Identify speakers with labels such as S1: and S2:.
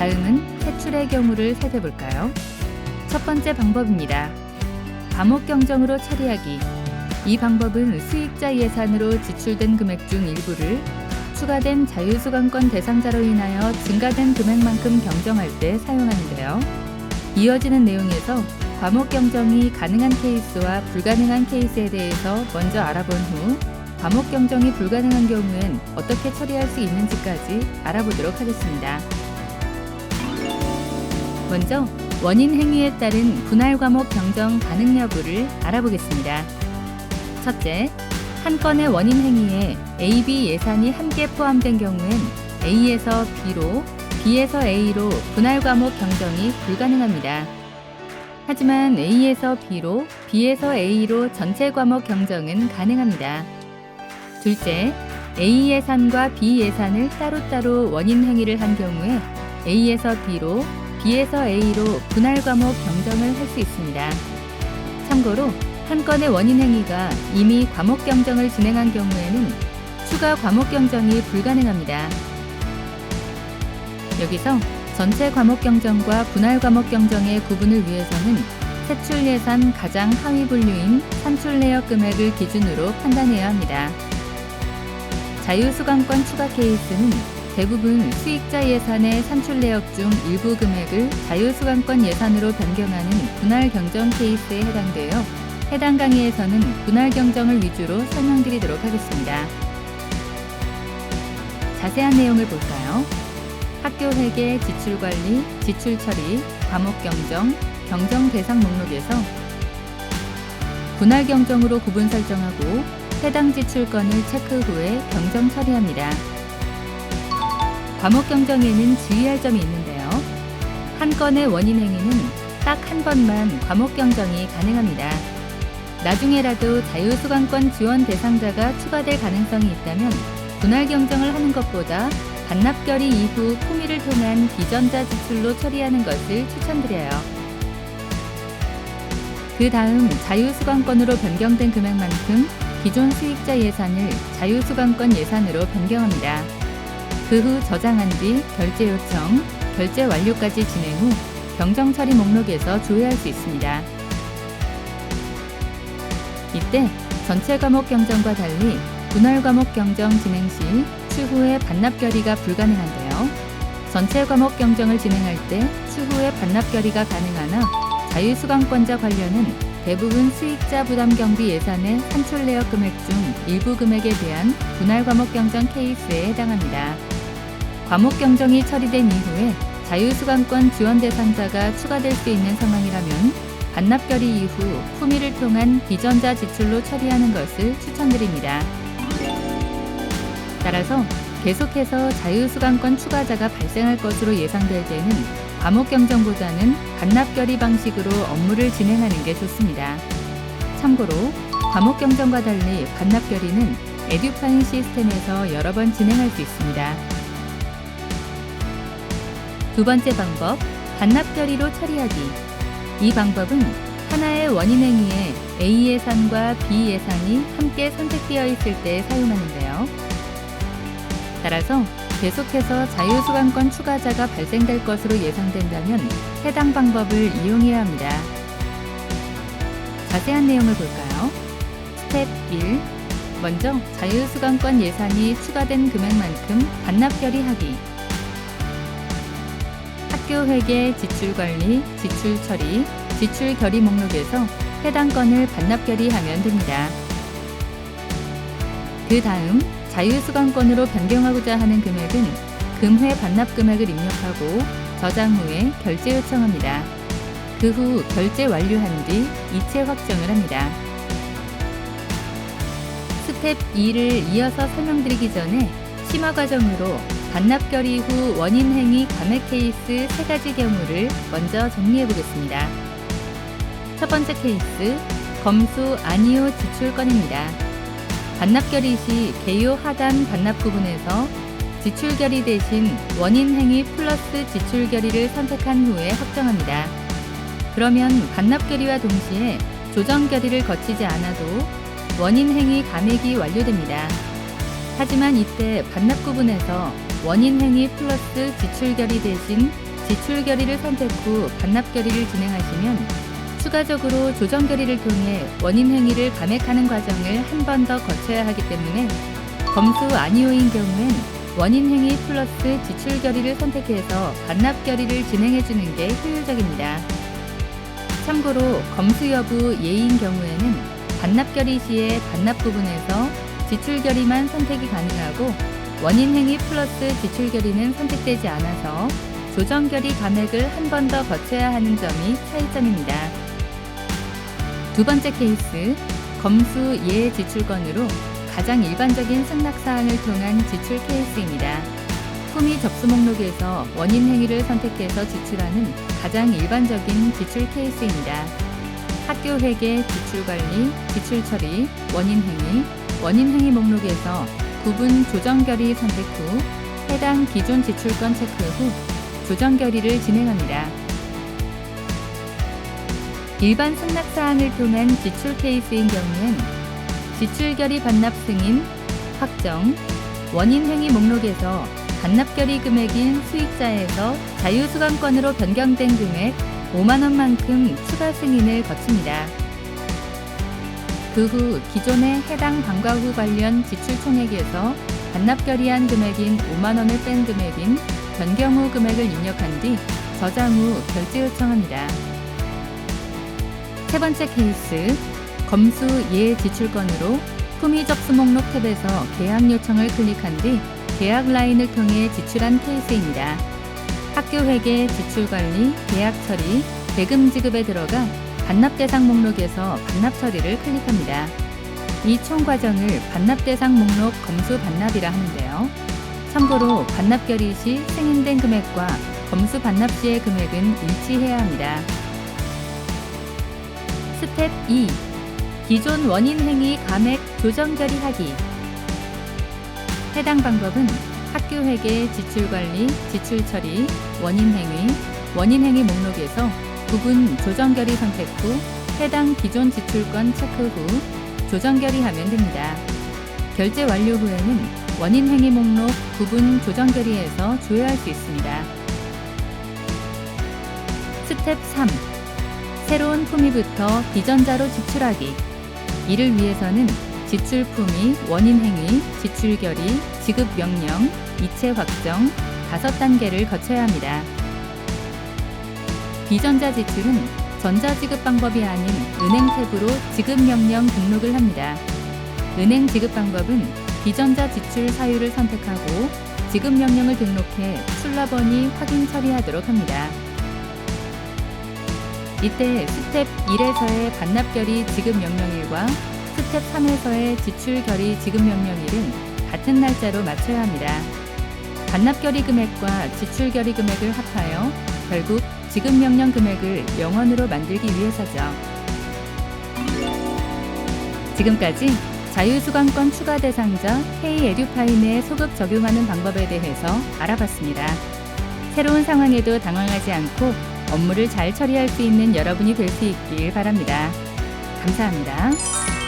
S1: 다음은 퇴출의 경우를 살펴볼까요? 첫 번째 방법입니다. 과목 경정으로 처리하기. 이 방법은 수익자 예산으로 지출된 금액 중 일부를 추가된 자유수강권 대상자로 인하여 증가된 금액만큼 경정할 때 사용하는데요. 이어지는 내용에서 과목 경정이 가능한 케이스와 불가능한 케이스에 대해서 먼저 알아본 후 과목 경정이 불가능한 경우엔 어떻게 처리할 수 있는지까지 알아보도록 하겠습니다. 먼저 원인 행위에 따른 분할 과목 경정 가능 여부를 알아보겠습니다. 첫째, 한 건의 원인 행위에 A, B 예산이 함께 포함된 경우엔 A에서 B로, B에서 A로 분할 과목 경정이 불가능합니다. 하지만 A에서 B로, B에서 A로 전체 과목 경정은 가능합니다. 둘째, A 예산과 B 예산을 따로따로 원인 행위를 한 경우에 A에서 B로, B에서 A로 분할 과목 경정을 할 수 있습니다. 참고로 한 건의 원인 행위가 이미 과목 경정을 진행한 경우에는 추가 과목 경정이 불가능합니다. 여기서 전체 과목 경정과 분할 과목 경정의 구분을 위해서는 세출 예산 가장 하위 분류인 산출 내역 금액을 기준으로 판단해야 합니다. 자유수강권 추가 케이스는 대부분 수익자 예산의 산출 내역 중 일부 금액을 자유수강권 예산으로 변경하는 분할 경정 케이스에 해당되어 해당 강의에서는 분할 경정을 위주로 설명드리도록 하겠습니다. 자세한 내용을 볼까요? 학교 회계, 지출 관리, 지출 처리, 과목 경정, 경정 대상 목록에서 분할 경정으로 구분 설정하고 해당 지출건을 체크 후에 경정 처리합니다. 과목 경정에는 주의할 점이 있는데요. 한 건의 원인 행위는 딱 한 번만 과목 경정이 가능합니다. 나중에라도 자유수강권 지원 대상자가 추가될 가능성이 있다면 분할 경정을 하는 것보다 반납결의 이후 품위를 통한 비전자 지출로 처리하는 것을 추천드려요. 그 다음 자유수강권으로 변경된 금액만큼 기존 수익자 예산을 자유수강권 예산으로 변경합니다. 그 후 저장한 뒤 결제 요청, 결제 완료까지 진행 후 경정 처리 목록에서 조회할 수 있습니다. 이때 전체 과목 경정과 달리 분할 과목 경정 진행 시 추후에 반납 결의가 불가능한데요. 전체 과목 경정을 진행할 때 추후에 반납 결의가 가능하나 자유수강권자 관련은 대부분 수익자 부담 경비 예산의 산출 내역 금액 중 일부 금액에 대한 분할 과목 경정 케이스에 해당합니다. 과목 경정이 처리된 이후에 자유수강권 지원 대상자가 추가될 수 있는 상황이라면 반납 결의 이후 품위를 통한 비전자 지출로 처리하는 것을 추천드립니다. 따라서 계속해서 자유수강권 추가자가 발생할 것으로 예상될 때는 과목 경정보다는 반납 결의 방식으로 업무를 진행하는 게 좋습니다. 참고로 과목 경정과 달리 반납 결의는 에듀파인 시스템에서 여러 번 진행할 수 있습니다. 두 번째 방법, 반납 결의로 처리하기. 이 방법은 하나의 원인 행위에 A 예산과 B 예산이 함께 선택되어 있을 때 사용하는데요. 따라서 계속해서 자유수강권 추가자가 발생될 것으로 예상된다면 해당 방법을 이용해야 합니다. 자세한 내용을 볼까요? 스텝 1. 먼저 자유수강권 예산이 추가된 금액만큼 반납 결의하기. 학교 회계, 지출 관리, 지출 처리, 지출 결의 목록에서 해당 건을 반납 결의하면 됩니다. 그 다음 자유수강권으로 변경하고자 하는 금액은 금회 반납 금액을 입력하고 저장 후에 결제 요청합니다. 그 후 결제 완료한 뒤 이체 확정을 합니다. 스텝 2를 이어서 설명드리기 전에 심화 과정으로 반납 결의 후 원인 행위 감액 케이스 세 가지 경우를 먼저 정리해 보겠습니다. 첫 번째 케이스 검수 아니오 지출 건입니다. 반납 결의 시 개요 하단 반납 부분에서 지출 결의 대신 원인 행위 플러스 지출 결의를 선택한 후에 확정합니다. 그러면 반납 결의와 동시에 조정 결의를 거치지 않아도 원인 행위 감액이 완료됩니다. 하지만 이때 반납 구분에서 원인 행위 플러스 지출 결의 대신 지출 결의를 선택 후 반납 결의를 진행하시면 추가적으로 조정 결의를 통해 원인 행위를 감액하는 과정을 한 번 더 거쳐야 하기 때문에 검수 아니오인 경우엔 원인 행위 플러스 지출 결의를 선택해서 반납 결의를 진행해 주는 게 효율적입니다. 참고로 검수 여부 예인 경우에는 반납 결의 시에 반납 부분에서 지출 결의만 선택이 가능하고 원인 행위 플러스 지출 결의는 선택되지 않아서 조정 결의 감액을 한 번 더 거쳐야 하는 점이 차이점입니다. 두 번째 케이스 검수 예 지출건으로 가장 일반적인 승낙 사항을 통한 지출 케이스입니다. 품위 접수 목록에서 원인 행위를 선택해서 지출하는 가장 일반적인 지출 케이스입니다. 학교 회계, 지출 관리, 지출 처리, 원인 행위, 원인 행위 목록에서 구분 조정 결의 선택 후 해당 기존 지출권 체크 후 조정 결의를 진행합니다. 일반 승낙 사항을 통한 지출 케이스인 경우엔 지출 결의 반납 승인, 확정, 원인 행위 목록에서 반납 결의 금액인 수익자에서 자유수강권으로 변경된 금액 5만 원만큼 추가 승인을 거칩니다. 그 후 기존의 해당 방과 후 관련 지출 총액에서 반납 결의한 금액인 5만 원을 뺀 금액인 변경 후 금액을 입력한 뒤 저장 후 결제 요청합니다. 세 번째 케이스 검수 예 지출 건으로 품위 접수 목록 탭에서 계약 요청을 클릭한 뒤 계약 라인을 통해 지출한 케이스입니다. 학교 회계, 지출 관리, 계약 처리, 대금 지급에 들어가 반납 대상 목록에서 반납 처리를 클릭합니다. 이 총 과정을 반납 대상 목록 검수 반납이라 하는데요. 참고로 반납 결의 시 승인된 금액과 검수 반납 시의 금액은 일치해야 합니다. 스텝 2. 기존 원인 행위 감액 조정 결의하기. 해당 방법은 학교 회계, 지출 관리, 지출 처리, 원인 행위, 원인 행위 목록에서 부분 조정 결의 선택 후 해당 기존 지출권 체크 후 조정 결의하면 됩니다. 결제 완료 후에는 원인 행위 목록 부분 조정 결의에서 조회할 수 있습니다. 스텝 3. 새로운 품위부터 비전자로 지출하기. 이를 위해서는 지출 품위, 원인 행위, 지출 결의, 지급 명령, 이체 확정 다섯 단계를 거쳐야 합니다. 비전자 지출은 전자지급 방법이 아닌 은행 탭으로 지급 명령 등록을 합니다. 은행 지급 방법은 비전자 지출 사유를 선택하고 지급 명령을 등록해 출납원이 확인 처리하도록 합니다. 이때 스텝 1에서의 반납 결의 지급 명령일과 스텝 3에서의 지출 결의 지급 명령일은 같은 날짜로 맞춰야 합니다. 반납 결의 금액과 지출 결의 금액을 합하여 결국 지급 명령 금액을 0원으로 만들기 위해서죠. 지금까지 자유수강권 추가 대상자 K-에듀파인에 소급 적용하는 방법에 대해서 알아봤습니다. 새로운 상황에도 당황하지 않고 업무를 잘 처리할 수 있는 여러분이 될 수 있길 바랍니다. 감사합니다.